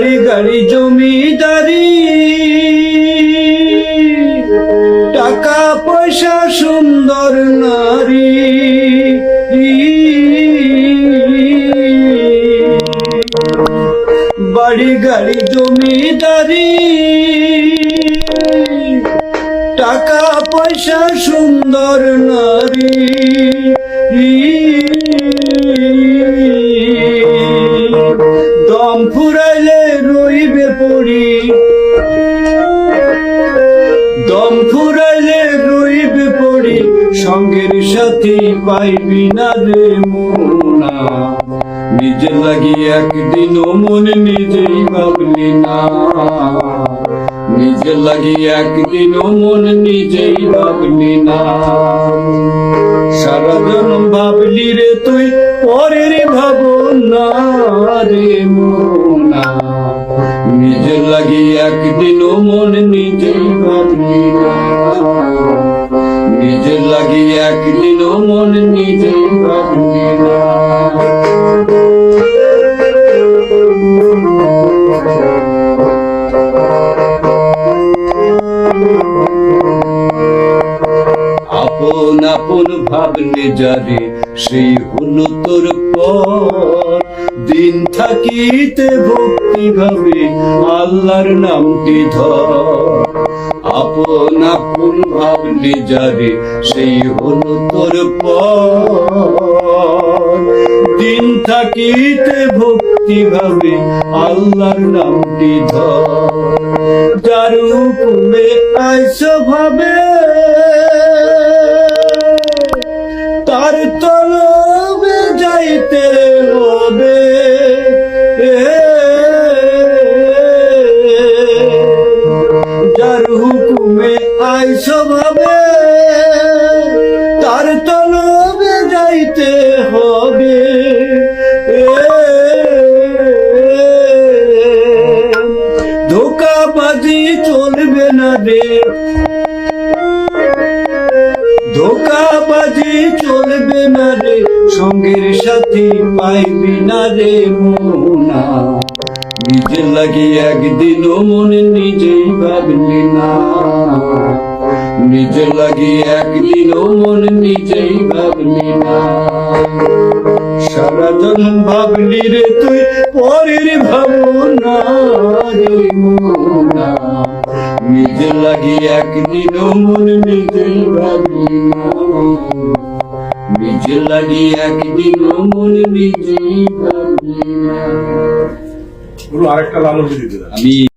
বাড়ি গাড়ি, জমিদারি। টাকা, পয়সা, সুন্দর নারী। বাড়ি, গাড়ি, জমিদারি। টাকা, পয়সা, সুন্দর নারী। দম ফুরাইলে সাথী পাইবি না রে মোনা নিজের লাগি একদিনও মন নিজেই ভাবলি না। নিজের লাগি একদিনও মন নিজেই ভাবলি না। সারাদিন ভাবলি রে তুই, পরের ভাবনা রে মোনা নিজের লাগি একদিনও মন নিজেই ভাবলি না। নিজের লাগি একদিনও মন নিজে আপন আপন ভাবলে যারে সেই হলো তোর পর। দিন থাকিতে ভক্তি ভাবে আল্লাহর নামটি ধর। আপন আপন ভাব নিজারে সেই হলো তোর দিন থাকিতে ভক্তি ভাবে আল্লাহর নামটি ধর। যার হুকুমে আইস ভাবে চলবে না রে। ধোকাবাজি চলবে না রে। সঙ্গের সাথী পাইবি না রে মোনা নিজের লাগে একদিনও মনে নিজেই ভাবলি না। নিজের লাগি একদিনও মনে নিজেই ভাবলি না। সারাজন ভাবলি রে তুই পরের ভাবনা রে মোনা নিজের লাগি একদিন মন নিজেই ভাবলি না। নিজের লাগি একদিন মন নিজেই ভাবলি না। আরেকটা লালন দিতে আমি